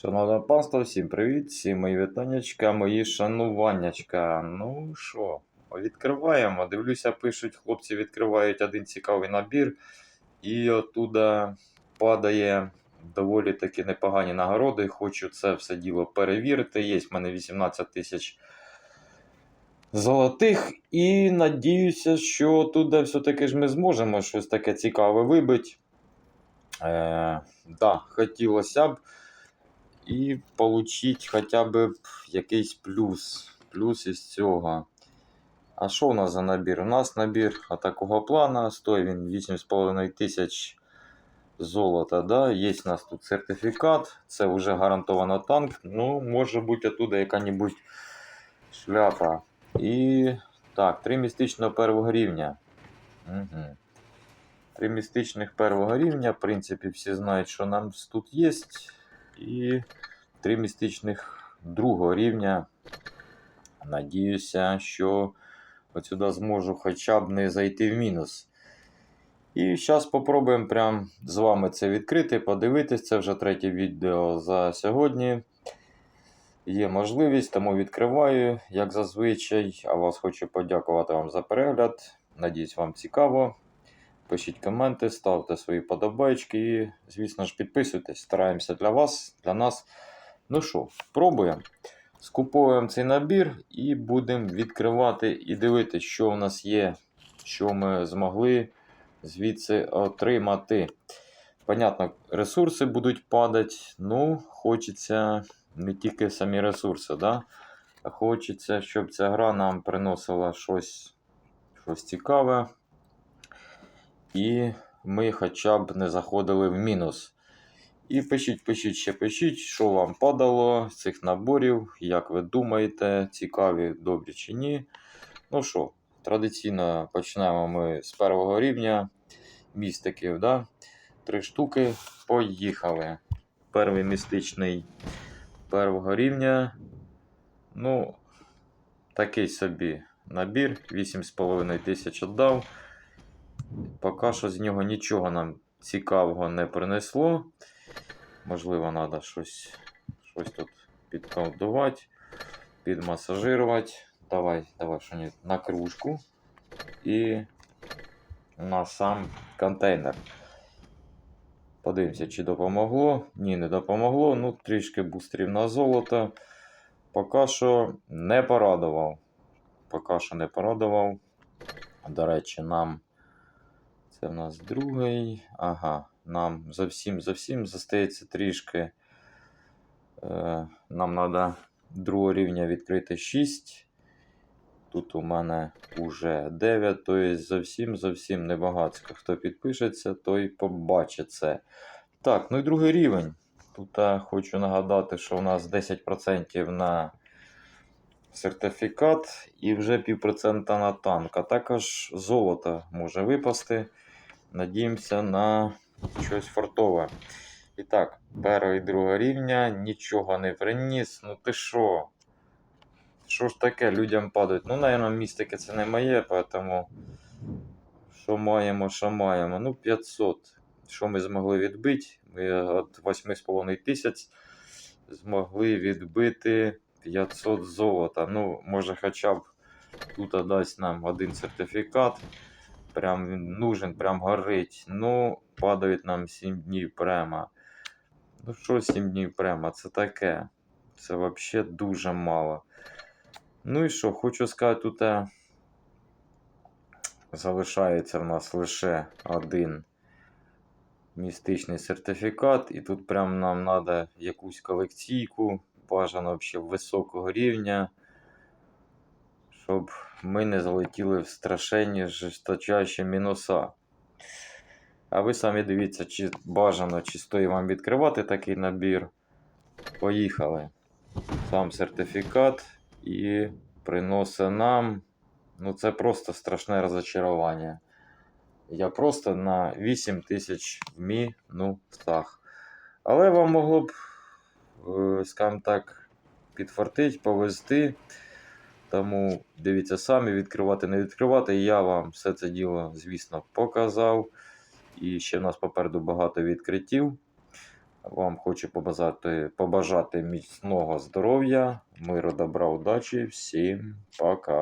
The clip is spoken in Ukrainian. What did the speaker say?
Шановне панство, всім привіт, всім мої вітаннячка, мої шануваннячка. Ну що, відкриваємо. Дивлюся, пишуть, хлопці відкривають один цікавий набір, і оттуда падає доволі таки непогані нагороди. Хочу це все діло перевірити. Є в мене 18 тисяч золотих, і надіюся, що туди все-таки ж ми зможемо щось таке цікаве вибити. Е, да, хотілося б і отримати хоча б якийсь плюс. Плюс із цього. А що у нас за набір? У нас набір такого плана. Стоїть він 8,5 тисяч золота. Да? Є у нас тут сертифікат. Це вже гарантовано танк. Ну, може бути оттуда яка-небудь шляпа. І так, три містичного первого рівня. Угу. Три містичних первого рівня. В принципі, всі знають, що нам тут є. І три містичних другого рівня. Надіюся, що отсюди зможу хоча б не зайти в мінус. І зараз спробуємо прям з вами це відкрити, подивитись. Це вже третє відео за сьогодні. Є можливість, тому відкриваю, як зазвичай. А вас хочу подякувати вам за перегляд. Надіюсь, вам цікаво. Пишіть коменти, ставте свої подобайки і, звісно ж, підписуйтесь. Стараємося для вас, для нас. Ну що, пробуємо. Скуповуємо цей набір і будемо відкривати і дивитися, що в нас є, що ми змогли звідси отримати. Понятно, ресурси будуть падати. Ну, хочеться не тільки самі ресурси, да? хочеться, щоб ця гра нам приносила щось, щось цікаве. І ми хоча б не заходили в мінус. І пишіть, пишіть, ще пишіть, що вам падало з цих наборів, як ви думаєте, цікаві, добрі чи ні. Ну що, традиційно починаємо ми з першого рівня містиків. Да? Три штуки. Поїхали. Перший містичний першого рівня. Ну, такий собі набір. 8,5 тисяч віддав. Поки що з нього нічого нам цікавого не принесло. Можливо, треба щось щось тут підколдувати, підмасажирувати. Давай, давай що на кружку і на сам контейнер. Подивимося, чи допомогло. Ні, не допомогло. Ну, трішки бустрів на золото. Поки що не порадував. Поки що не порадував. До речі, нам. Це в нас другий. Ага, нам зовсім зовсім зостається трішки. Е, Нам треба другого рівня відкрити 6. Тут у мене вже 9, тобто зовсім зовсім небагацько. Хто підпишеться, той побачить це. Так, ну і другий рівень. Тут я хочу нагадати, що у нас 10% на сертифікат і вже півпроцента на танк. А також золото може випасти. Надіємося на щось фартове. І так, першого і другого рівня нічого не приніс. Ну ти що? Що ж таке, людям падають? Ну, напевно, містики це не моє, тому що маємо, що маємо. Ну, 500. Що ми змогли відбити? Ми від 8,5 тисяч змогли відбити 500 золота. Ну, може, хоча б тут дасть нам один сертифікат. Прям він нужен, прям горить. Ну, падають нам 7 днів прямо. Ну, що 7 днів прямо? Це таке. Це взагалі дуже мало. Ну і що, хочу сказати, тут е, залишається в нас лише один містичний сертифікат. І тут прям нам треба якусь колекційку, бажано взагалі високого рівня, щоб ми не залетіли в страшенні жесточайші мінуса. А ви самі дивіться, чи бажано, чи стоїть вам відкривати такий набір. Поїхали. Сам сертифікат і приносить нам. Ну, це просто страшне розочарування. Я просто на 8 тисяч в мінусах. Але вам могло б, е, скажімо так, підфартить, повезти. Тому дивіться самі, відкривати, не відкривати. Я вам все це діло, звісно, показав. І ще в нас попереду багато відкриттів. Вам хочу побажати, побажати міцного здоров'я, миру, добра, удачі. Всім пока.